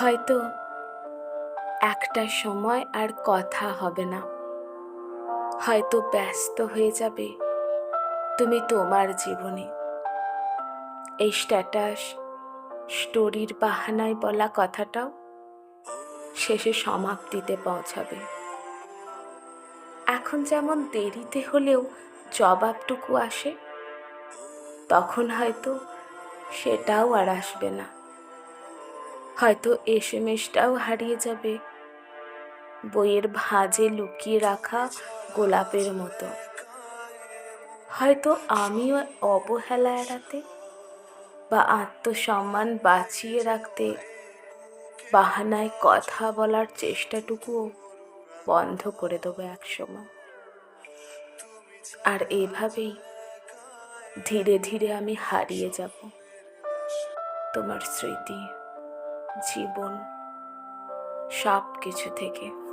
হয়তো একটা সময় আর কথা হবে না। হয়তো ব্যস্ত হয়ে যাবে তুমি তোমার জীবনে। এই স্ট্যাটাস স্টোরির বাহানায় বলা কথাটাও শেষে সমাপ্তিতে পৌঁছাবে। এখন যেমন দেরিতে হলেও জবাবটুকু আসে, তখন হয়তো সেটাও আর আসবে না। হয়তো এস এম এসটাও হারিয়ে যাবে। বইয়ের ভাঁজে লুকিয়ে রাখা গোলাপের মতো। হয়তো আমিও অবহেলা এড়াতে বা আত্মসম্মান বাঁচিয়ে রাখতে বাহানায় কথা বলার চেষ্টাটুকুও বন্ধ করে দেবো একসময়। আর এভাবেই ধীরে ধীরে আমি হারিয়ে যাব। তোমার স্মৃতি। জীবন সব কিছু থেকে।